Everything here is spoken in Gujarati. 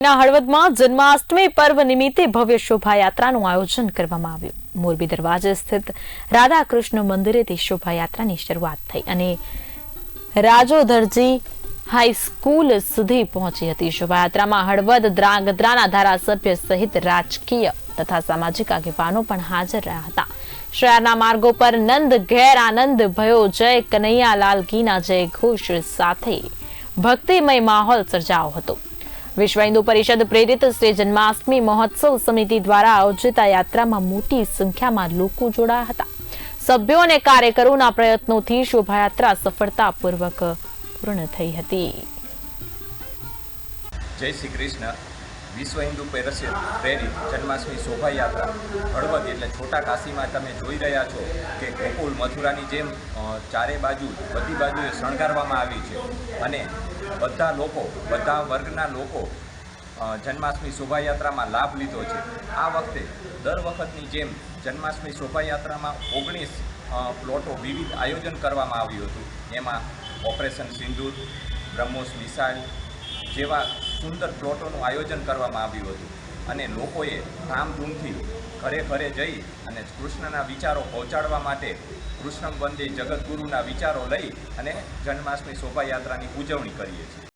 હળવદમાં જન્માષ્ટમી પર્વ નિમિત્તે ભવ્ય શોભાયાત્રાનું આયોજન કરવામાં આવ્યું. મોરબી દરવાજે સ્થિત રાધા કૃષ્ણ મંદિરેથી શોભાયાત્રાની શરૂઆત થઈ અને રાજોદરજી હાઈસ્કૂલ સુધી પહોંચી હતી. શોભાયાત્રામાં હળવદ દ્રાંગધ્રાના ધારાસભ્ય સહિત રાજકીય તથા સામાજિક આગેવાનો પણ હાજર રહ્યા હતા. શહેરના માર્ગો પર નંદ, ઘેર આનંદ ભયો જય કનૈયાલાલ કીના જય ઘોષ સાથે ભક્તિમય માહોલ સર્જાયો હતો. વિશ્વ હિન્દુ પરિષદ પ્રેરિત શ્રી જન્માષ્ટમી મહોત્સવ સમિતિ દ્વારા આયોજિત આ યાત્રામાં મોટી સંખ્યામાં લોકો જોડાયા હતા. સભ્યો અને કાર્યકરોના પ્રયત્નોથી શોભાયાત્રા સફળતાપૂર્વક પૂર્ણ થઈ હતી. જય શ્રી કૃષ્ણ. વિશ્વ હિન્દુ પરિષદ પ્રેરિત જન્માષ્ટમી શોભાયાત્રા હળવદ એટલે છોટા કાશીમાં તમે જોઈ રહ્યા છો કે ગોકુલ મથુરાની જેમ ચારે બાજુ બધી બાજુએ શણગારવામાં આવી છે. અને બધા લોકો, બધા વર્ગના લોકો જન્માષ્ટમી શોભાયાત્રામાં લાભ લીધો છે. આ વખતે દર વખતની જેમ જન્માષ્ટમી શોભાયાત્રામાં ઓગણીસ પ્લોટો વિવિધ આયોજન કરવામાં આવ્યું હતું. એમાં ઓપરેશન સિંદૂર, બ્રહ્મોસ મિસાઇલ જેવા સુંદર પ્લોટોનું આયોજન કરવામાં આવ્યું હતું. અને લોકોએ ધામધૂમથી ઘરે ઘરે જઈ અને કૃષ્ણના વિચારો પહોંચાડવા માટે કૃષ્ણ વંદે જગતગુરુના વિચારો લઈ અને જન્માષ્ટમી શોભાયાત્રાની ઉજવણી કરીએ છીએ.